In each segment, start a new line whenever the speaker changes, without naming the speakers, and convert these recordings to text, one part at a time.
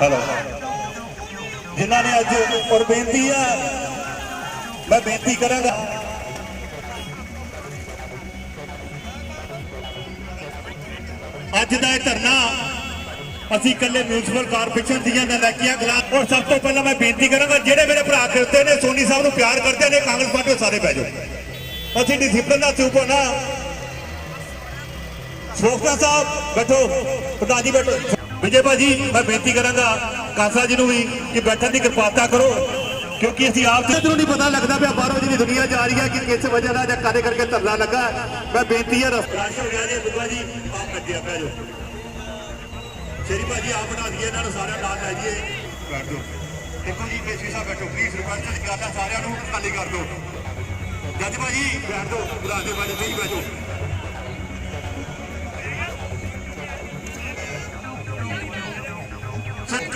Hello ਜਿਨ੍ਹਾਂ ਨੇ ਅੱਜ ਔਰ ਬੇਨਤੀ ਆ, ਮੈਂ ਬੇਨਤੀ ਕਰਾਂਗਾ। ਅੱਜ ਦਾ ਇਹ ਧਰਨਾ, ਅਸੀਂ ਇਕੱਲੇ ਮਿਊਨਿਸਪਲ ਕਾਰਪੋਰੇਸ਼ਨ ਦੀਆਂ ਨਲਾਇਕੀਆਂ ਖਿਲਾਫ ਔਰ ਸਭ ਤੋਂ ਪਹਿਲਾਂ ਮੈਂ ਬੇਨਤੀ ਕਰਾਂਗਾ, ਜਿਹੜੇ ਮੇਰੇ ਭਰਾ ਕਰਦੇ ਨੇ, ਸੋਨੀ ਸਾਹਿਬ ਨੂੰ ਪਿਆਰ ਕਰਦੇ ਨੇ, ਕਾਂਗਰਸ ਪਾਰਟੀ ਸਾਰੇ ਪੈ ਜਾਓ। ਅਸੀਂ ਡਿਸਪਲਿਨ ਦਾ ਚੁੱਪ ਹੋਣਾ ਸੋਫਤਾ ਸਾਹਿਬ ਬੈਠੋ, ਪ੍ਰਧਾਨ ਜੀ ਬੈਠੋ। ਵਿਜੇ ਭਾਜੀ ਮੈਂ ਬੇਨਤੀ ਕਰਾਂਗਾ ਕਾਸਾ ਜੀ ਨੂੰ ਵੀ ਕਿ ਬੈਠਣ ਦੀ ਕਿਰਪਾਲਤਾ ਕਰੋ ਕਿਉਂਕਿ ਅਸੀਂ ਆਪ ਤੇ ਨੂੰ ਨਹੀਂ ਪਤਾ ਲੱਗਦਾ ਪਿਆ ਬਾਹਰੋਂ ਜਿਹੜੀ ਦੁਨੀਆ ਜਾ ਰਹੀ ਹੈ ਕਿ ਕਿਸ ਵਜ੍ਹਾ ਨਾਲ ਜਾਂ ਕਾਦੇ ਕਰਕੇ ਧਰਨਾ ਲੱਗਾ। ਮੈਂ ਬੇਨਤੀ ਹੈ ਰਸਤਾਸ਼ ਹੋ ਗਿਆ ਜੀ ਬੁੱਗਾ ਜੀ ਆਪ ਲੱਗਿਆ ਪਿਆ ਜੋ ਸ਼ੇਰੀ ਭਾਜੀ ਆਪ ਬਣਾ ਦਈਏ ਇਹਨਾਂ ਨੂੰ ਸਾਰਿਆਂ ਨਾਲ ਲੈ ਜਾਈਏ। ਬੈਠ ਜਾਓ ਦੇਖੋ ਜੀ ਕੇਸੀ ਸਾਹਿਬ ਬੈਠੋ ਪਲੀਜ਼ ਗੱਲ ਹੈ ਸਾਰਿਆਂ ਨੂੰ ਖਾਲੀ ਕਰ ਦਿਓ। ਜੱਜ ਭਾਜੀ ਬੈਠ ਜਾਓ ਬੁਲਾ ਦੇ ਭਾਜੀ ਨਹੀਂ ਬੈਠੋ।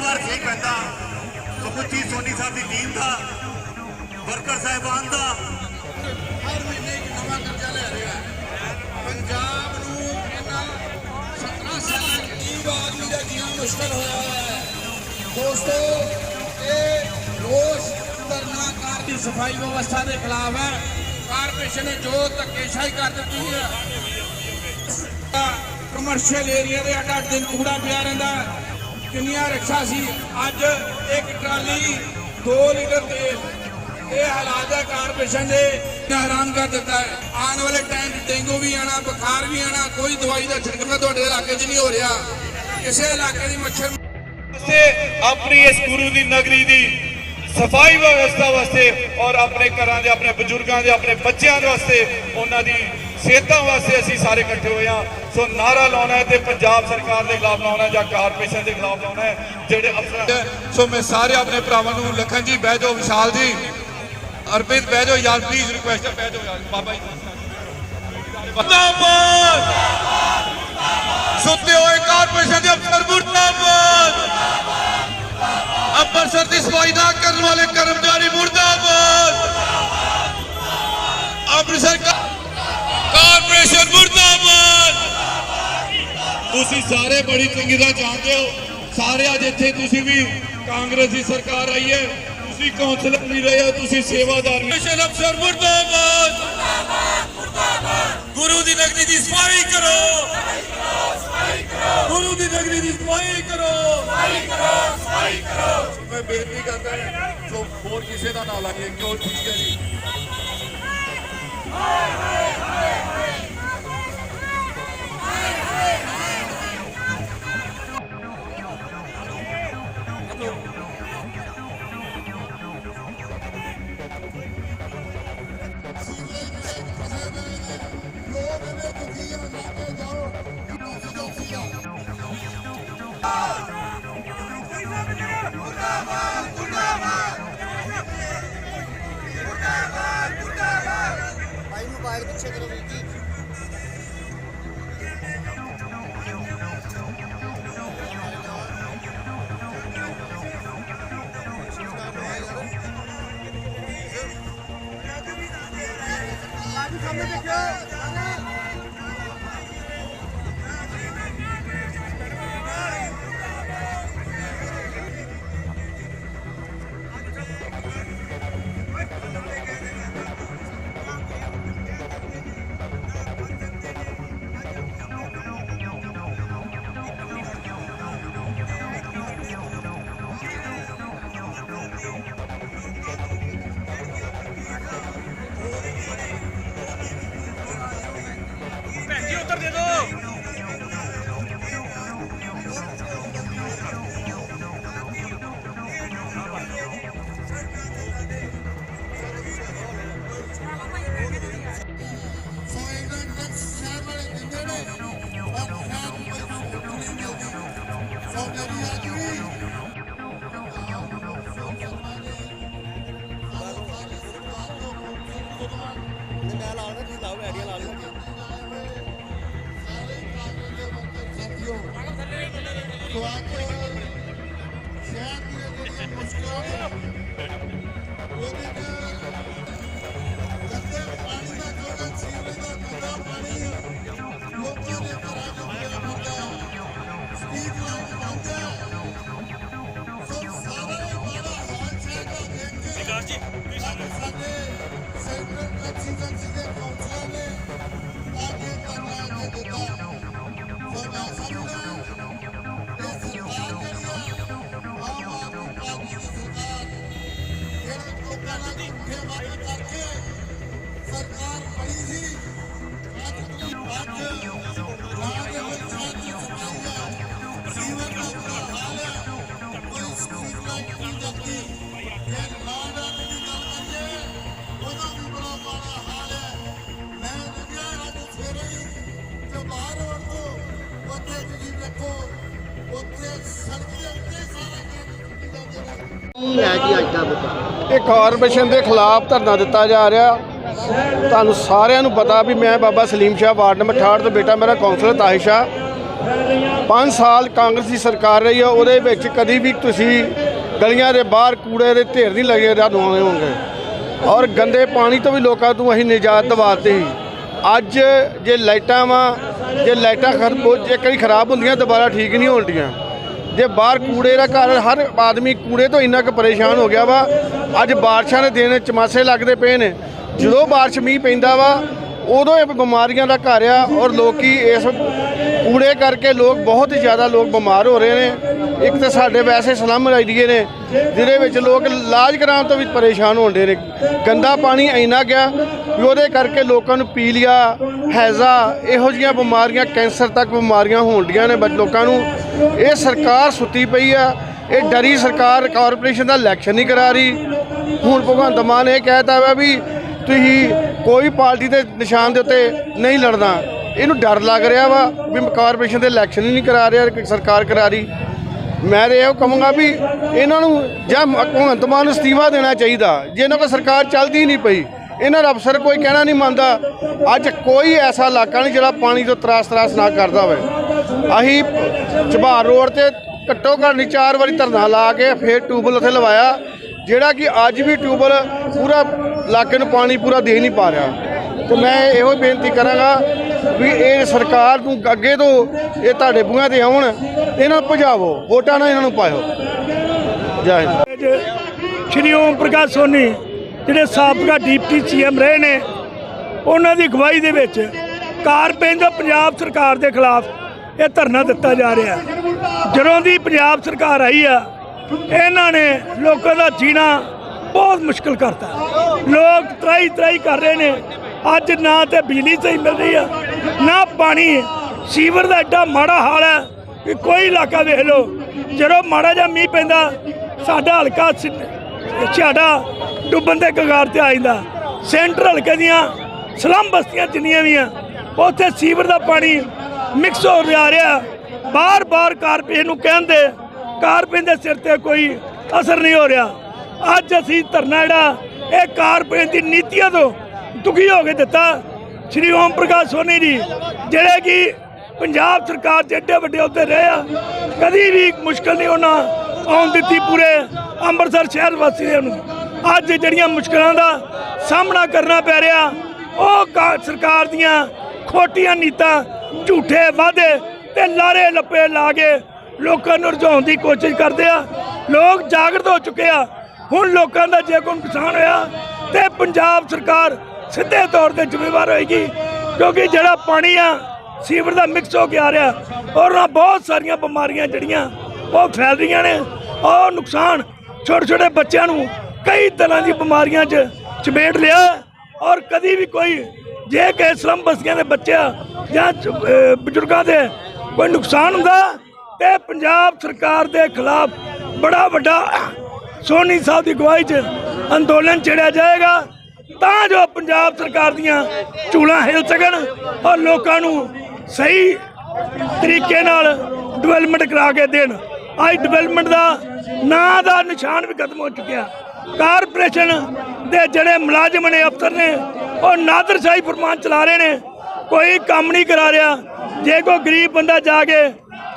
ਸਤਕਾਰ ਨਹੀਂ ਪੈਂਦਾ। ਸਮੁੱਚੀ ਸੋਨੀ ਸਾਹਿਬ ਦੀ ਟੀਮ ਦਾ, ਵਰਕਰ ਸਾਹਿਬਾਨ ਦਾ।
ਹਰ ਮਹੀਨੇ ਇੱਕ ਨਵਾਂ ਕਰਜ਼ਾ ਲੈ ਰਿਹਾ ਪੰਜਾਬ ਨੂੰ ਇਹਨਾਂ 17 ਸਾਲਾਂ ਚ ਗਰੀਬ ਆਦਮੀ ਦਾ ਜੀਣਾ ਮੁਸ਼ਕਲ ਹੋਇਆ ਹੈ। ਦੋਸਤੋ, ਇਹ ਰੋਸ ਧਰਨਾ ਕਾਰ ਦੀ ਸਫ਼ਾਈ ਵਿਵਸਥਾ ਦੇ ਖਿਲਾਫ ਹੈ। ਕਾਰਪੋਰੇਸ਼ਨ ਨੇ ਜੋ ਧੱਕੇਸ਼ਾਹੀ ਕਰ ਦਿੱਤੀ ਹੈ ਕਮਰਸ਼ੀਅਲ ਏਰੀਆ ਦੇ ਅੱਡ ਦਿਨ ਕੂੜਾ ਪਿਆ ਰਹਿੰਦਾ ਕਿੰਨੀਆਂ ਰਿਕਸ਼ਾ ਸੀ? ਅੱਜ ਇੱਕ ਟਰਾਲੀ 2 ਲੀਟਰ ਤੇਲ। ਇਹ ਹਾਲਾਤ ਹੈ ਕਾਰਪੋਰੇਸ਼ਨ ਦੇ ਹੈਰਾਨ ਕਰ ਦਿੱਤਾ ਹੈ। ਆਉਣ ਵਾਲੇ ਟਾਈਮ ਡੇਂਗੂ ਵੀ ਆਣਾ ਬੁਖਾਰ ਵੀ ਆਣਾ ਕੋਈ ਦਵਾਈ ਦਾ ਛਿੜਕਣਾ ਤੁਹਾਡੇ ਇਲਾਕੇ 'ਚ ਨਹੀਂ ਹੋ ਰਿਹਾ। ਕਿਸੇ ਇਲਾਕੇ ਦੀ ਮੱਛਰ
ਵਾਸਤੇ, ਆਪਣੀ ਇਸ ਗੁਰੂ ਦੀ ਨਗਰੀ ਦੀ ਸਫ਼ਾਈ ਵਿਵਸਥਾ ਵਾਸਤੇ ਔਰ ਆਪਣੇ ਘਰਾਂ ਦੇ, ਆਪਣੇ ਬਜ਼ੁਰਗਾਂ ਦੇ, ਆਪਣੇ ਬੱਚਿਆਂ ਦੇ ਵਾਸਤੇ ਉਹਨਾਂ ਦੀ ਸਿਹਤਾਂ ਵਾਸਤੇ ਅਸੀਂ ਸਾਰੇ ਇਕੱਠੇ ਹੋਏ ਹਾਂ। ਸੋ ਨਾਰਾ ਲਾਉਣਾ ਹੈ ਤੇ ਪੰਜਾਬ ਸਰਕਾਰ ਦੇ ਖਿਲਾਫ ਲਾਉਣਾ ਜਾਂ ਕਾਰਪੋਰੇਸ਼ਨ ਦੇ ਖਿਲਾਫ ਲਾਉਣਾ ਹੈ, ਜਿਹੜੇ ਅਫਸਰ ਸੋ ਮੈਂ ਸਾਰੇ ਆਪਣੇ ਭਰਾਵਾਂ ਨੂੰ ਲਖਨ ਜੀ, ਬਹਿ ਜਾਓ, ਵਿਸ਼ਾਲ ਜੀ। ਅਰਪਿਤ ਬਹਿ ਜਾਓ ਯਾਰ ਪਲੀਜ਼ ਰਿਕੁਐਸਟ ਹੈ, ਬਹਿ ਜਾਓ ਯਾਰ, ਬਾਬਾ ਜੀ। ਮੁਰਦਾਬਾਦ! ਸੁੱਤੇ ਹੋਏ ਕਾਰਪੋਰੇਸ਼ਨ ਦੇ ਅਫਸਰ, ਮੁਰਦਾਬਾਦ! ਅੰਮ੍ਰਿਤਸਰ ਦੀ ਸਫ਼ਾਈ ਨਾ ਕਰਨ ਵਾਲੇ ਕਰਮਚਾਰੀ, ਮੁਰਦਾਬਾਦ! ਅੰਮ੍ਰਿਤਸਰ ਕਾਰਪੋਰੇਸ਼ਨ ਮੁਰਦਾਬਾਦ ਤੁਸੀਂ ਸਾਰੇ ਬੜੀ ਚੰਗੀ ਤਰ੍ਹਾਂ ਜਾਣਦੇ ਹੋ ਸਾਰੇ ਅੱਜ ਇੱਥੇ ਤੁਸੀਂ ਵੀ ਕਾਂਗਰਸ ਦੀ ਸਰਕਾਰ ਆਈ ਹੈ ਤੁਸੀਂ ਕੌਂਸਲਰ ਨਹੀਂ ਰਹੇ ਹੋ ਤੁਸੀਂ ਸੇਵਾਦਾਰ ਨੇ ਕਾਰਪੋਰੇਸ਼ਨ ਅਫਸਰ ਮੁਰਦਾਬਾਦ ਗੁਰੂ ਦੀ ਨਗਰੀ ਦੀ ਸਫ਼ਾਈ ਕਰੋ ਗੁਰੂ ਦੀ ਨਗਰੀ ਦੀ ਸਫ਼ਾਈ ਕਰੋ ਮੈਂ ਬੇਨਤੀ ਕਰਦਾ ਹਾਂ, ਸੋ ਹੋਰ ਕਿਸੇ ਦਾ ਨਾ ਲੱਗੇ ਕਿਉਂ ਠੀਕ ਹੈ ਜੀ
Oh! ਸਾਹਮਣੇ
ਆਈਡੀਆ ਲਾ ਲਿਓ
ਸਾਥੀਓ ਸੋ ਅੱਜ ਸ਼ਹਿਰ ਦੀਆਂ ਜਿਹੜੀਆਂ ਮੁਸ਼ਕਲਾਂ ਨੇ ਉਹਦੇ ਇਹ
ਕਾਰਪੋਰੇਸ਼ਨ ਦੇ ਖਿਲਾਫ ਧਰਨਾ ਦਿੱਤਾ ਜਾ ਰਿਹਾ। ਤੁਹਾਨੂੰ ਸਾਰਿਆਂ ਨੂੰ ਪਤਾ ਵੀ ਮੈਂ ਬਾਬਾ ਸਲੀਮ ਸ਼ਾਹ, ਵਾਰਡ ਨੰਬਰ 68 ਤੋਂ ਬੇਟਾ ਮੇਰਾ ਕੌਂਸਲਰ ਤਾਹਿਸ਼ਾ 5 ਸਾਲ ਕਾਂਗਰਸ ਦੀ ਸਰਕਾਰ ਰਹੀ ਹੈ ਉਹਦੇ ਵਿੱਚ ਕਦੀ ਵੀ ਤੁਸੀਂ ਗਲੀਆਂ ਦੇ ਬਾਹਰ, ਕੂੜੇ ਦੇ ਢੇਰ ਨਹੀਂ ਲੱਗੇ ਦਵਾਉਂਦੇ ਹੋਣਗੇ ਔਰ ਗੰਦੇ ਪਾਣੀ ਤੋਂ ਵੀ ਲੋਕਾਂ ਨੂੰ ਅਸੀਂ ਨਿਜਾਤ ਦਿਵਾਤੇ। ਸੀ ਅੱਜ ਜੇ ਲਾਈਟਾਂ ਵਾ, ਜੇ ਲਾਈਟਾਂ ਖਰਬ ਜੇ ਕਈ ਖਰਾਬ ਹੁੰਦੀਆਂ, ਦੁਬਾਰਾ ਠੀਕ ਨਹੀਂ ਹੋਣਦੀਆਂ ਜੇ ਬਾਹਰ ਕੂੜੇ ਦਾ ਘਰ ਹਰ ਆਦਮੀ ਕੂੜੇ ਤੋਂ ਇੰਨਾ ਕੁ ਪਰੇਸ਼ਾਨ ਹੋ ਗਿਆ ਵਾ। ਅੱਜ ਬਾਰਿਸ਼ਾਂ ਦੇ ਦਿਨ ਚਮਾਸੇ ਲੱਗਦੇ ਪਏ ਨੇ। ਜਦੋਂ ਬਾਰਿਸ਼ ਮੀਂਹ ਪੈਂਦਾ ਵਾ, ਉਦੋਂ ਇਹ ਬਿਮਾਰੀਆਂ ਦਾ ਘਰ ਆ ਔਰ ਲੋਕੀ ਇਸ ਕੂੜੇ ਕਰਕੇ ਲੋਕ ਬਹੁਤ ਹੀ ਜ਼ਿਆਦਾ ਲੋਕ ਬਿਮਾਰ ਹੋ ਰਹੇ ਨੇ। ਇੱਕ ਤਾਂ ਸਾਡੇ ਵੈਸੇ ਸਲਮ ਏਰੀਏ ਨੇ, ਜਿਹਦੇ ਵਿੱਚ ਲੋਕ ਇਲਾਜ ਕਰਾਉਣ ਤੋਂ ਵੀ ਪਰੇਸ਼ਾਨ ਹੋਣਦੇ ਨੇ। ਗੰਦਾ ਪਾਣੀ ਇੰਨਾ ਗਿਆ ਵੀ ਉਹਦੇ ਕਰਕੇ ਲੋਕਾਂ ਨੂੰ ਪੀਲੀਆ, ਹੈਜ਼ਾ, ਇਹੋ ਜਿਹੀਆਂ ਬਿਮਾਰੀਆਂ, ਕੈਂਸਰ ਤੱਕ ਬਿਮਾਰੀਆਂ ਹੋਣਡੀਆਂ ਨੇ। ਲੋਕਾਂ ਨੂੰ ਇਹ ਸਰਕਾਰ ਸੁੱਤੀ ਪਈ ਆ, ਇਹ ਡਰੀ ਸਰਕਾਰ ਕਾਰਪੋਰੇਸ਼ਨ ਦਾ ਇਲੈਕਸ਼ਨ ਨਹੀਂ ਕਰਾ ਰਹੀ। ਹੁਣ ਭਗਵੰਤ ਮਾਨ ਇਹ ਕਹਿਤਾ ਵਾ ਵੀ ਤੁਸੀਂ ਕੋਈ ਪਾਰਟੀ ਦੇ ਨਿਸ਼ਾਨ ਦੇ ਉੱਤੇ ਨਹੀਂ ਲੜਨਾ। ਇਹਨੂੰ ਡਰ ਲੱਗ ਰਿਹਾ ਵਾ ਵੀ ਕਾਰਪੋਰੇਸ਼ਨ ਦੇ ਇਲੈਕਸ਼ਨ ਹੀ ਨਹੀਂ ਕਰਾ ਰਿਹਾ ਸਰਕਾਰ ਕਰਾ ਰਹੀ। ਮੈਂ ਤਾਂ ਇਹ ਕਹੂੰਗਾ ਵੀ ਇਹਨਾਂ ਨੂੰ ਜਾਂ ਭਗਵੰਤ ਮਾਨ ਨੂੰ ਅਸਤੀਫਾ ਦੇਣਾ ਚਾਹੀਦਾ। ਜੇ ਇਹਨਾਂ ਕੋਲ ਸਰਕਾਰ ਚੱਲਦੀ ਹੀ ਨਹੀਂ ਪਈ, ਇਹਨਾਂ ਦਾ ਅਫਸਰ ਕੋਈ ਕਹਿਣਾ ਨਹੀਂ ਮੰਨਦਾ। ਅੱਜ ਕੋਈ ਐਸਾ ਇਲਾਕਾ ਨਹੀਂ ਜਿਹੜਾ ਪਾਣੀ ਤੋਂ ਤਰਾਸ ਤਰਾਸ ਨਾ ਕਰਦਾ ਹੋਵੇ। ਅਸੀਂ ਝਬਾਰ ਰੋਡ ਤੇ ਘੱਟੋ ਘੱਟ ਨਹੀਂ, ਚਾਰ ਵਾਰੀ ਧਰਨਾ ਲਾ ਕੇ ਫੇਰ ਟਿਊਬਲ ਉੱਥੇ ਲਵਾਇਆ, ਜਿਹੜਾ ਕਿ ਅੱਜ ਵੀ ਟਿਊਬਲ ਪੂਰਾ ਇਲਾਕੇ ਨੂੰ ਪਾਣੀ ਪੂਰਾ ਦੇ ਨਹੀਂ ਪਾ ਰਿਹਾ। ਤੇ ਮੈਂ ਇਹੋ ਬੇਨਤੀ ਕਰਾਂਗਾ ਵੀ ਇਹ ਸਰਕਾਰ ਨੂੰ ਅੱਗੇ ਤੋਂ ਇਹ ਤੁਹਾਡੇ ਬੂਹਾਂ ਤੇ ਆਉਣ, ਇਹਨਾਂ ਨੂੰ ਭਜਾਵੋ, ਵੋਟਾਂ ਨਾਲ ਇਹਨਾਂ ਨੂੰ ਪਾਇਓ। ਜੈ ਹਿੰਦ।
ਸ਼੍ਰੀ ਓਮ ਪ੍ਰਕਾਸ਼ ਸੋਨੀ, ਜਿਹੜੇ ਸਾਬਕਾ ਡਿਪਟੀ ਸੀਐਮ ਰਹੇ ਨੇ, ਉਹਨਾਂ ਦੀ ਅਗਵਾਈ ਦੇ ਵਿੱਚ ਕਾਰਪੇਂਜ ਪੰਜਾਬ ਸਰਕਾਰ ਦੇ ਖਿਲਾਫ ਇਹ ਧਰਨਾ ਦਿੱਤਾ ਜਾ ਰਿਹਾ ਜਦੋਂ ਦੀ ਪੰਜਾਬ ਸਰਕਾਰ ਆਈ ਆ, ਇਹਨਾਂ ਨੇ ਲੋਕਾਂ ਦਾ ਜੀਣਾ ਬਹੁਤ ਮੁਸ਼ਕਲ ਕਰਤਾ। ਲੋਕ ਤਰਾਈ ਤਰਾਈ ਕਰ ਰਹੇ ਨੇ। ਅੱਜ ਨਾ ਤੇ ਬਿਜਲੀ ਸਹੀ ਮਿਲ ਰਹੀ ਆ, ਨਾ ਪਾਣੀ। ਸੀਵਰ ਦਾ ਐਡਾ ਮਾੜਾ ਹਾਲ ਹੈ ਕਿ ਕੋਈ ਇਲਾਕਾ ਵੇਖ ਲਓ, ਜਦੋਂ ਮਾੜਾ ਜਿਹਾ ਮੀਂਹ ਪੈਂਦਾ, ਸਾਡਾ ਹਲਕਾ ਛਾੜਾ ਡੁੱਬਣ ਦੇ ਕਗਾਰ ਤੇ ਆ ਜਾਂਦਾ। ਸੈਂਟਰ ਹਲਕੇ ਦੀਆਂ ਸਲਮ ਬਸਤੀਆਂ ਜਿੰਨੀਆਂ ਵੀ ਆ, ਉੱਥੇ ਸੀਵਰ ਦਾ ਪਾਣੀ ਮਿਕਸ ਹੋ ਜਾ ਰਿਹਾ। ਬਾਰ-ਬਾਰ ਕਾਰਪੋਰੇਸ਼ਨ ਨੂੰ ਕਹਿੰਦੇ ਕਾਰਪੋਰੇਸ਼ਨ ਦੇ ਸਿਰ ਤੇ ਕੋਈ ਅਸਰ ਨਹੀਂ ਹੋ ਰਿਹਾ। ਅੱਜ ਅਸੀਂ ਧਰਨਾ ਜਿਹੜਾ, ਇਹ ਕਾਰਪੋਰੇਸ਼ਨ ਦੀ ਨੀਤੀਆਂ ਤੋਂ ਦੁਖੀ ਹੋ ਕੇ ਦਿੱਤਾ। ਸ਼੍ਰੀ ਓਮ ਪ੍ਰਕਾਸ਼ ਸੋਨੀ ਜੀ, ਜਿਹੜੇ ਕਿ ਪੰਜਾਬ ਸਰਕਾਰ 'ਚ ਏਡੇ ਵੱਡੇ ਉੱਤੇ ਰਹੇ ਆ, ਕਦੀ ਵੀ ਮੁਸ਼ਕਲ ਨਹੀਂ ਉਹਨਾਂ ਆਉਣ ਦਿੱਤੀ ਪੂਰੇ ਅੰਮ੍ਰਿਤਸਰ ਸ਼ਹਿਰ ਵਾਸੀਆਂ ਨੂੰ। ਅੱਜ ਜਿਹੜੀਆਂ ਮੁਸ਼ਕਲਾਂ ਦਾ ਸਾਹਮਣਾ ਕਰਨਾ ਪੈ ਰਿਹਾ, ਉਹ ਸਰਕਾਰ ਦੀਆਂ ਖੋਟੀਆਂ ਨੀਤਾਂ ਝੂਠੇ ਵਾਅਦੇ ਤੇ ਲਾਰੇ ਲੱਪੇ ਲਾ ਕੇ ਲੋਕਾਂ ਨੂੰ ਰਝਾਉਣ ਦੀ ਕੋਸ਼ਿਸ਼ ਕਰਦੇ ਆ। ਲੋਕ ਜਾਗਰਤ ਹੋ ਚੁੱਕੇ ਆ। ਹੁਣ ਲੋਕਾਂ ਦਾ ਜੇ ਕੋਈ ਨੁਕਸਾਨ ਹੋਇਆ ਤੇ ਪੰਜਾਬ ਸਰਕਾਰ ਸਿੱਧੇ ਤੌਰ ਤੇ ਜ਼ਿੰਮੇਵਾਰ ਹੋਏਗੀ। ਕਿਉਂਕਿ ਜਿਹੜਾ ਪਾਣੀ ਆ, ਸੀਵਰ ਦਾ ਮਿਕਸ ਹੋ ਕੇ ਆ ਰਿਹਾ ਔਰ ਨਾਲ ਬਹੁਤ ਸਾਰੀਆਂ ਬਿਮਾਰੀਆਂ ਜਿਹੜੀਆਂ, ਉਹ ਫੈਲ ਰਹੀਆਂ ਨੇ। ਉਹ ਨੁਕਸਾਨ ਛੋਟੇ ਛੋਟੇ ਬੱਚਿਆਂ ਨੂੰ ਕਈ ਤਰ੍ਹਾਂ ਦੀ ਬਿਮਾਰੀਆਂ 'ਚ ਚਪੇਟ ਲਿਆ ਔਰ ਕਦੀ ਵੀ ਕੋਈ ਜੇ ਕਿ ਸਲਮ ਬਸਤੀਆਂ ਦੇ ਬੱਚਿਆਂ ਜਾਂ ਬਜ਼ੁਰਗਾਂ ਦੇ ਕੋਈ ਨੁਕਸਾਨ ਹੁੰਦਾ ਤੇ ਪੰਜਾਬ ਸਰਕਾਰ ਦੇ ਖਿਲਾਫ ਬੜਾ ਵੱਡਾ ਸੋਨੀ ਸਾਹਿਬ ਦੀ ਅਗਵਾਈ 'ਚ ਅੰਦੋਲਨ ਛੇੜਿਆ ਜਾਏਗਾ, ਤਾਂ ਜੋ ਪੰਜਾਬ ਸਰਕਾਰ ਦੀਆਂ ਚੂਲਾਂ ਹਿਲ ਸਕਣ ਔਰ ਲੋਕਾਂ ਨੂੰ ਸਹੀ ਤਰੀਕੇ ਨਾਲ ਡਿਵੈਲਪਮੈਂਟ ਕਰਾ ਕੇ ਦੇਣ। ਅੱਜ ਡਿਵੈਲਪਮੈਂਟ ਦਾ ਨਾਂ ਦਾ ਨਿਸ਼ਾਨ ਵੀ ਖਤਮ ਹੋ ਚੁੱਕਿਆ। ਕਾਰਪੋਰੇਸ਼ਨ ਦੇ ਜਿਹੜੇ ਮੁਲਾਜ਼ਮ ਨੇ ਅਫਸਰ ਨੇ ਉਹ ਨਾਦਰਸ਼ਾਹੀ ਫਰਮਾਨ ਚਲਾ ਰਹੇ ਨੇ। ਕੋਈ ਕੰਮ ਨਹੀਂ ਕਰਾ ਰਿਹਾ। ਜੇ ਕੋਈ ਗਰੀਬ ਬੰਦਾ ਜਾ ਕੇ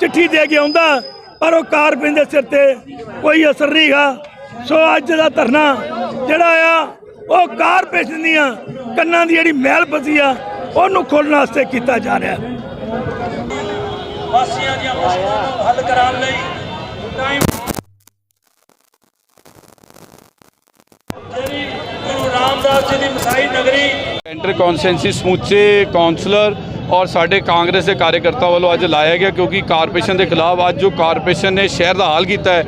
ਚਿੱਠੀ ਦੇ ਕੇ ਆਉਂਦਾ, ਪਰ ਉਹ ਕਾਰਪੋਰੇਸ਼ਨ ਦੇ ਸਿਰ ਤੇ ਕੋਈ ਅਸਰ ਨਹੀਂ ਹੈਗਾ। ਸੋ ਅੱਜ ਦਾ ਧਰਨਾ ਜਿਹੜਾ ਆ, ਉਹ ਕਾਰਪੋਰੇਸ਼ਨ ਦੀਆਂ ਕੰਨਾਂ ਦੀ ਜਿਹੜੀ ਮਹਿਲ ਫਸੀ ਆ, ਉਹਨੂੰ ਖੋਲਣ ਵਾਸਤੇ ਕੀਤਾ ਜਾ ਰਿਹਾ।
ਵਾਸੀਆਂ ਦੀਆਂ ਮੁਸ਼ਕਲਾਂ ਨੂੰ ਹੱਲ ਕਰਾਉਣ ਲਈ ਟਾਈਮ ਜਿਹੜੀ ਗੁਰੂ ਕਾਂਸੀ ਦੀ ਮਸਾਈ ਨਗਰੀ।
ਇੰਟਰ ਕੌਂਸੈਂਸੀ ਸਮੁੱਚੇ ਕਾਉਂਸਲਰ ਔਰ ਸਾਡੇ ਕਾਂਗਰਸ ਦੇ ਕਾਰਜਕਰਤਾ ਵੱਲੋਂ ਅੱਜ ਲਾਇਆ ਗਿਆ ਕਿਉਂਕਿ ਕਾਰਪੋਰੇਸ਼ਨ ਦੇ ਖਿਲਾਫ ਅੱਜ ਜੋ ਕਾਰਪੋਰੇਸ਼ਨ ਨੇ ਸ਼ਹਿਰ ਦਾ ਹਾਲ ਕੀਤਾ ਹੈ,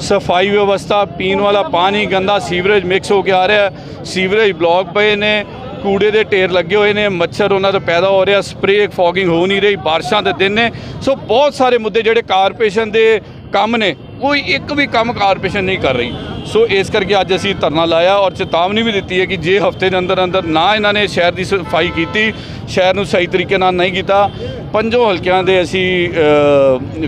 ਸਫ਼ਾਈ ਵਿਵਸਥਾ, ਪੀਣ ਵਾਲਾ ਪਾਣੀ, ਗੰਦਾ ਸੀਵਰੇਜ ਮਿਕਸ ਹੋ ਕੇ ਆ ਰਿਹਾ ਸੀਵਰੇਜ ਬਲੌਕ ਪਏ ਨੇ, ਕੂੜੇ ਦੇ ਢੇਰ ਲੱਗੇ ਹੋਏ ਨੇ, ਮੱਛਰ ਉਹਨਾਂ ਤੋਂ ਪੈਦਾ ਹੋ ਰਿਹਾ ਸਪਰੇਅ ਫੌਗਿੰਗ ਹੋ ਨਹੀਂ ਰਹੀ, ਬਾਰਿਸ਼ਾਂ ਦੇ ਦਿਨ ਨੇ। ਸੋ ਬਹੁਤ ਸਾਰੇ ਮੁੱਦੇ ਜਿਹੜੇ ਕਾਰਪੋਰੇਸ਼ਨ ਦੇ ਕੰਮ ਨੇ, ਕੋਈ ਇੱਕ ਵੀ ਕੰਮ ਕਾਰਪੋਰੇਸ਼ਨ ਨਹੀਂ ਕਰ ਰਹੀ। ਸੋ ਇਸ ਕਰਕੇ ਅੱਜ ਅਸੀਂ ਧਰਨਾ ਲਾਇਆ ਔਰ ਚੇਤਾਵਨੀ ਵੀ ਦਿੱਤੀ ਹੈ ਕਿ ਜੇ ਹਫ਼ਤੇ ਦੇ ਅੰਦਰ ਅੰਦਰ ਨਾ ਇਹਨਾਂ ਨੇ ਸ਼ਹਿਰ ਦੀ ਸਫ਼ਾਈ ਕੀਤੀ ਸ਼ਹਿਰ ਨੂੰ ਸਹੀ ਤਰੀਕੇ ਨਾਲ ਨਹੀਂ ਕੀਤਾ ਪੰਜੋਂ ਹਲਕਿਆਂ ਦੇ ਅਸੀਂ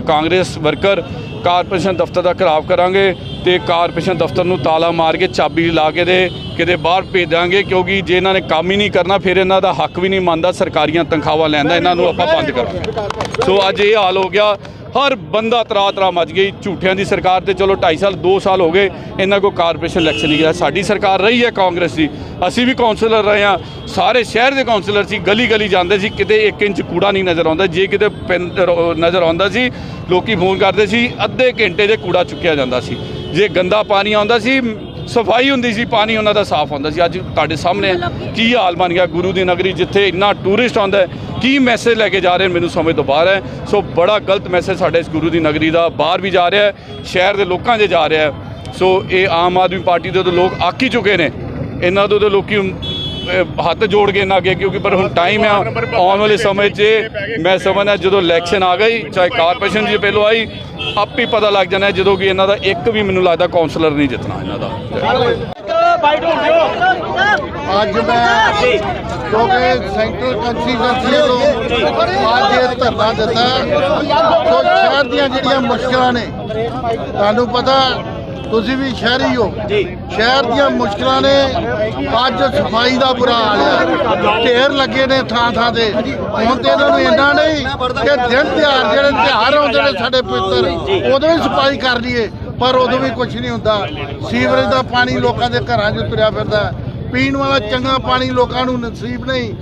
ਕਾਂਗਰਸ ਵਰਕਰ ਕਾਰਪੋਰੇਸ਼ਨ ਦਫ਼ਤਰ ਦਾ ਘਰਾਵ ਕਰਾਂਗੇ ਤੇ ਕਾਰਪੋਰੇਸ਼ਨ ਦਫ਼ਤਰ ਨੂੰ ਤਾਲਾ ਮਾਰ ਕੇ ਚਾਬੀ ਲਾ ਕੇ ਦੇ ਕਿਤੇ ਬਾਹਰ ਭੇਜ ਦਾਂਗੇ ਕਿਉਂਕਿ ਜੇ ਇਹਨਾਂ ਨੇ ਕੰਮ ਹੀ ਨਹੀਂ ਕਰਨਾ ਫਿਰ ਇਹਨਾਂ ਦਾ ਹੱਕ ਵੀ ਨਹੀਂ ਮੰਨਦਾ ਸਰਕਾਰੀਆਂ ਤਨਖਾਹਾਂ ਲੈਣ ਦਾ ਇਹਨਾਂ ਨੂੰ ਆਪਾਂ ਬੰਦ ਕਰਾਂਗੇ। ਸੋ ਅੱਜ ਇਹ ਹਾਲ ਹੋ ਗਿਆ। ਹਰ ਬੰਦਾ ਤਰਾ ਤਰਾ ਮੱਚ ਗਈ ਝੂਠਿਆਂ ਦੀ ਸਰਕਾਰ ਤੇ ਚਲੋ 2.5 ਸਾਲ 2 ਸਾਲ ਹੋ ਗਏ, ਇਹਨਾਂ ਕੋ ਕਾਰਪੋਰੇਸ਼ਨ ਇਲੈਕਸ਼ਨ ਨਹੀਂ ਗਿਆ। ਸਾਡੀ ਸਰਕਾਰ ਰਹੀ ਹੈ ਕਾਂਗਰਸ ਦੀ। ਅਸੀਂ ਵੀ ਕਾਉਂਸਲਰ ਰਹੇ ਹਾਂ। ਸਾਰੇ ਸ਼ਹਿਰ ਦੇ ਕਾਉਂਸਲਰ ਸੀ ਗਲੀ ਗਲੀ ਜਾਂਦੇ ਸੀ। ਕਿਤੇ 1 ਇੰਚ ਕੂੜਾ ਨਹੀਂ ਨਜ਼ਰ ਆਉਂਦਾ। ਜੇ ਕਿਤੇ ਪੈਨ- ਨਜ਼ਰ ਆਉਂਦਾ ਸੀ, ਲੋਕੀ ਫੋਨ ਕਰਦੇ ਸੀ, ਅੱਧੇ ਘੰਟੇ ਦੇ ਕੂੜਾ ਚੁੱਕਿਆ ਜਾਂਦਾ ਸੀ। ਜੇ ਗੰਦਾ ਪਾਣੀ ਆਉਂਦਾ ਸੀ ਸਫ਼ਾਈ ਹੁੰਦੀ ਸੀ, ਪਾਣੀ ਉਹਨਾਂ ਦਾ ਸਾਫ਼ ਹੁੰਦਾ ਸੀ। ਅੱਜ ਤੁਹਾਡੇ ਸਾਹਮਣੇ ਕੀ ਹਾਲ ਬਣ ਗਿਆ ਗੁਰੂ ਦੀ ਨਗਰੀ ਜਿੱਥੇ ਇੰਨਾ ਟੂਰਿਸਟ ਆਉਂਦਾ ਹੈ? ਕੀ ਮੈਸੇਜ ਲੈ ਕੇ ਜਾ ਰਹੇ ਨੇ? ਮੈਨੂੰ ਸਮਝ ਤੋਂ ਬਾਹਰ ਹੈ। ਸੋ ਬੜਾ ਗਲਤ ਮੈਸੇਜ ਸਾਡੇ ਇਸ ਗੁਰੂ ਦੀ ਨਗਰੀ ਦਾ ਬਾਹਰ ਵੀ ਜਾ ਰਿਹਾ ਹੈ, ਸ਼ਹਿਰ ਦੇ ਲੋਕਾਂ 'ਚ ਜਾ ਰਿਹਾ ਹੈ। ਸੋ ਇਹ ਆਮ ਆਦਮੀ ਪਾਰਟੀ ਦੇ ਤਾਂ ਲੋਕ ਆਕ ਹੀ ਚੁੱਕੇ ਨੇ। ਇਹਨਾਂ ਤੋਂ ਤਾਂ ਲੋਕੀ ਹੱਥ ਜੋੜ ਕੇ ਨਾ ਅੱਗੇ, ਕਿਉਂਕਿ ਪਰ ਹੁਣ ਟਾਈਮ ਹੈ ਆਉਣ ਵਾਲੇ ਸਮੇਂ 'ਚ ਮੈਂ ਸਮਝਦਾ ਜਦੋਂ ਇਲੈਕਸ਼ਨ ਆ ਗਈ, ਚਾਹੇ ਕਾਰਪੋਰੇਸ਼ਨ ਦੀ ਪਹਿਲੋਂ ਆਈ, ਆਪ ਹੀ ਪਤਾ ਲੱਗ ਜਾਣਾ ਜਦੋਂ ਕਿ ਇਹਨਾਂ ਦਾ ਇੱਕ ਵੀ ਮੈਨੂੰ ਲੱਗਦਾ ਕਾਉਂਸਲਰ ਨਹੀਂ ਜਿੱਤਣਾ ਇਹਨਾਂ ਦਾ।
ਅੱਜ ਮੈਂ ਕਿਉਂਕਿ ਸੈਂਟਰਲ ਕੰਸਟੀਟੈਂਸੀ ਤੋਂ ਅੱਜ ਇਹ ਧਰਨਾ ਦਿੱਤਾ, ਸੋ ਸ਼ਹਿਰ ਦੀਆਂ ਜਿਹੜੀਆਂ ਮੁਸ਼ਕਲਾਂ ਨੇ, ਤੁਹਾਨੂੰ ਪਤਾ ਤੁਸੀਂ ਵੀ ਸ਼ਹਿਰੀ ਹੋ। ਸ਼ਹਿਰ ਦੀਆਂ ਮੁਸ਼ਕਲਾਂ ਨੇ ਅੱਜ ਸਫ਼ਾਈ ਦਾ ਬੁਰਾ ਹਾਲ ਹੈ ਢੇਰ ਲੱਗੇ ਨੇ ਥਾਂ ਥਾਂ ਤੇ। ਹੁਣ ਤੇ ਇਹਨਾਂ ਨੂੰ ਇੰਨਾ ਨਹੀਂ ਕਿ ਦਿਨ ਤਿਉਹਾਰ ਜਿਹੜੇ ਤਿਉਹਾਰ ਆਉਂਦੇ ਨੇ ਸਾਡੇ ਪਿੱਤਰ ਉਦੋਂ ਹੀ ਸਫ਼ਾਈ ਕਰ ਲਈਏ। ਪਰ ਉਦੋਂ ਵੀ ਕੁਝ ਨਹੀਂ ਹੁੰਦਾ। ਸੀਵਰੇਜ ਦਾ ਪਾਣੀ ਲੋਕਾਂ ਦੇ ਘਰਾਂ 'ਚ ਤੁਰਿਆ ਫਿਰਦਾ। ਪੀਣ ਵਾਲਾ ਚੰਗਾ ਪਾਣੀ ਲੋਕਾਂ ਨੂੰ ਨਸੀਬ ਨਹੀਂ।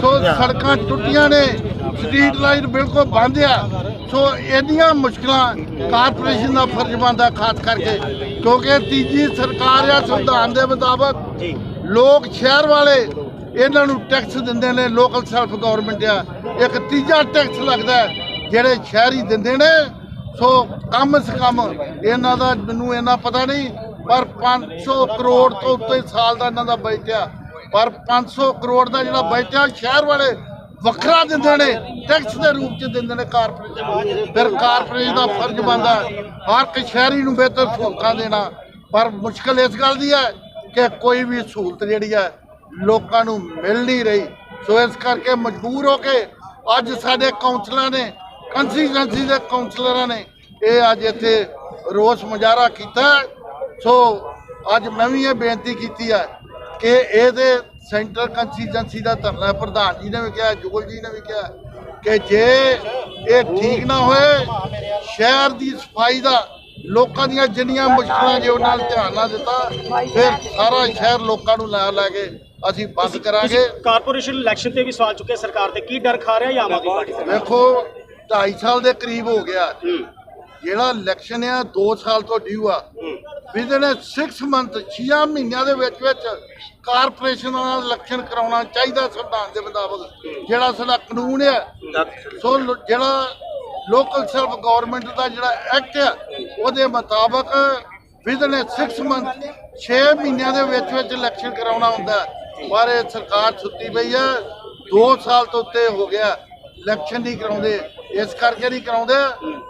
ਸੋ ਸੜਕਾਂ ਟੁੱਟੀਆਂ ਨੇ ਸਟਰੀਟ ਲਾਈਟ ਬਿਲਕੁਲ ਬੰਦ ਆ। ਸੋ ਇੰਨੀਆਂ ਮੁਸ਼ਕਲਾਂ ਕਾਰਪੋਰੇਸ਼ਨ ਦਾ ਫਰਜ਼ ਬਣਦਾ ਖਾਸ ਕਰਕੇ ਕਿਉਂਕਿ ਤੀਜੀ ਸਰਕਾਰ ਆ ਸੰਵਿਧਾਨ ਦੇ ਮੁਤਾਬਕ ਲੋਕ ਸ਼ਹਿਰ ਵਾਲੇ ਇਹਨਾਂ ਨੂੰ ਟੈਕਸ ਦਿੰਦੇ ਨੇ ਲੋਕਲ ਸੈਲਫ ਗਵਰਨਮੈਂਟ ਆ। ਇੱਕ ਤੀਜਾ ਟੈਕਸ ਲੱਗਦਾ ਜਿਹੜੇ ਸ਼ਹਿਰੀ ਦਿੰਦੇ ਨੇ। ਸੋ ਕਮ ਸੇ ਕਮ ਇਹਨਾਂ ਦਾ ਮੈਨੂੰ ਇਹਨਾਂ ਪਤਾ ਨਹੀਂ ਪਰ 500 ਕਰੋੜ ਤੋਂ ਉੱਤੇ ਸਾਲ ਦਾ ਇਹਨਾਂ ਦਾ ਬਜਟ ਆ ਪਰ 500 ਕਰੋੜ ਦਾ ਜਿਹੜਾ ਬਜਟ ਆ ਸ਼ਹਿਰ ਵਾਲੇ ਵੱਖਰਾ ਦਿੰਦੇ ਨੇ, ਟੈਕਸ ਦੇ ਰੂਪ ਚ ਦਿੰਦੇ ਨੇ ਕਾਰਪੋਰੇਸ਼ਨ ਫਿਰ ਕਾਰਪੋਰੇਸ਼ਨ ਦਾ ਫਰਜ਼ ਬਣਦਾ ਹਰ ਇੱਕ ਸ਼ਹਿਰੀ ਨੂੰ ਬਿਹਤਰ ਸਹੂਲਤਾਂ ਦੇਣਾ। ਪਰ ਮੁਸ਼ਕਲ ਇਸ ਗੱਲ ਦੀ ਹੈ ਕਿ ਕੋਈ ਵੀ ਸਹੂਲਤ ਜਿਹੜੀ ਹੈ, ਲੋਕਾਂ ਨੂੰ ਮਿਲ ਨਹੀਂ ਰਹੀ। ਸੋ ਇਸ ਕਰਕੇ ਮਜਬੂਰ ਹੋ ਕੇ ਅੱਜ ਸਾਡੇ ਕਾਉਂਸਲਰਾਂ ਨੇ ਕੰਸਟੀਚੁਐਂਸੀ ਦੇ ਕਾਉਂਸਲਰਾਂ ਨੇ ਇਹ ਅੱਜ ਇੱਥੇ ਰੋਸ ਮੁਜ਼ਾਹਰਾ ਕੀਤਾ ਸੋ ਅੱਜ ਮੈਂ ਵੀ ਇਹ ਬੇਨਤੀ ਕੀਤੀ ਹੈ ਕਿ ਇਹਦੇ ਸੈਂਟਰ ਕੰਸਟੀਚੁਐਂਸੀ ਦਾ ਧਰਨਾ ਪ੍ਰਧਾਨ ਜੀ ਨੇ ਵੀ ਕਿਹਾ ਜੋਲ ਜੀ ਨੇ ਵੀ ਕਿਹਾ ਕਿ ਜੇ ਇਹ ਠੀਕ ਨਾ ਹੋਏ ਸ਼ਹਿਰ ਦੀ ਸਫ਼ਾਈ ਦਾ ਲੋਕਾਂ ਦੀਆਂ ਜਿੰਨੀਆਂ ਮੁਸ਼ਕਲਾਂ ਜੇ ਉਹਨਾਂ ਨਾਲ ਧਿਆਨ ਨਾ ਦਿੱਤਾ ਫਿਰ ਸਾਰਾ ਸ਼ਹਿਰ ਲੋਕਾਂ ਨੂੰ ਲੈ ਲੈ ਕੇ ਅਸੀਂ ਬੰਦ ਕਰਾਂਗੇ।
ਕਾਰਪੋਰੇਸ਼ਨ ਇਲੈਕਸ਼ਨ ਤੇ ਵੀ ਸਵਾਲ ਚੁੱਕੇ ਸਰਕਾਰ ਤੇ ਕੀ ਡਰ ਖਾ ਰਿਹਾ ਜਾਂ ਆਮ ਆਦਮੀ ਪਾਰਟੀ?
ਵੇਖੋ 2.5 ਸਾਲ ਦੇ ਕਰੀਬ ਹੋ ਗਿਆ। ਜਿਹੜਾ ਇਲੈਕਸ਼ਨ ਆ 2 ਸਾਲ ਤੋਂ ਡਿਊ ਆ। ਵਿਦਨ 6 ਮੰਥ 6 ਮਹੀਨਿਆਂ ਦੇ ਵਿੱਚ ਵਿੱਚ ਕਾਰਪੋਰੇਸ਼ਨ ਨਾਲ ਇਲੈਕਸ਼ਨ ਕਰਾਉਣਾ ਚਾਹੀਦਾ ਸੰਵਿਧਾਨ ਦੇ ਮੁਤਾਬਕ ਜਿਹੜਾ ਸਾਡਾ ਕਾਨੂੰਨ ਹੈ ਸੋ ਜਿਹੜਾ ਲੋਕਲ ਸੈਲਫ ਗਵਰਨਮੈਂਟ ਦਾ ਜਿਹੜਾ ਐਕਟ ਹੈ ਉਹਦੇ ਮੁਤਾਬਕ ਵਿਦਨ 6 ਮੰਥ 6 ਮਹੀਨਿਆਂ ਦੇ ਵਿੱਚ ਵਿੱਚ ਇਲੈਕਸ਼ਨ ਕਰਾਉਣਾ ਹੁੰਦਾ। ਪਰ ਇਹ ਸਰਕਾਰ ਸੁੱਤੀ ਪਈ ਹੈ 2 ਸਾਲ ਤੋਂ ਉੱਤੇ ਹੋ ਗਿਆ। ਇਲੈਕਸ਼ਨ ਨਹੀਂ ਕਰਾਉਂਦੇ ਇਸ ਕਰਕੇ ਨਹੀਂ ਕਰਾਉਂਦੇ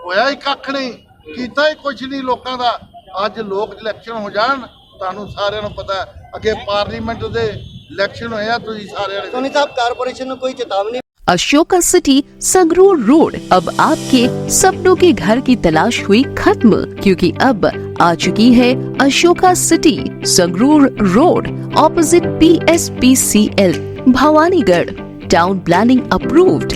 ਹੋਇਆ ਹੀ ਕੱਖ ਨਹੀਂ ਕੀਤਾ ਹੀ ਕੁਝ ਨਹੀਂ ਲੋਕਾਂ ਦਾ ਅੱਜ ਲੋਕ ਇਲੈਕਸ਼ਨ ਹੋ ਜਾਣ ਤੁਹਾਨੂੰ ਸਾਰਿਆਂ ਨੂੰ ਪਤਾ ਹੈ, ਅੱਗੇ ਪਾਰਲੀਮੈਂਟ ਦੇ ਇਲੈਕਸ਼ਨ ਹੋਏ ਆ ਤੁਸੀਂ ਸਾਰਿਆਂ ਨੇ
सोनी साहब कारपोरेशन को कोई चेतावनी
अशोका सिटी संगरूर रोड अब आपके सपनों के घर की तलाश हुई खत्म क्योंकि अब आ चुकी है Ashoka city Sangrur road opposite P S P C L Bhawanigarh town planning approved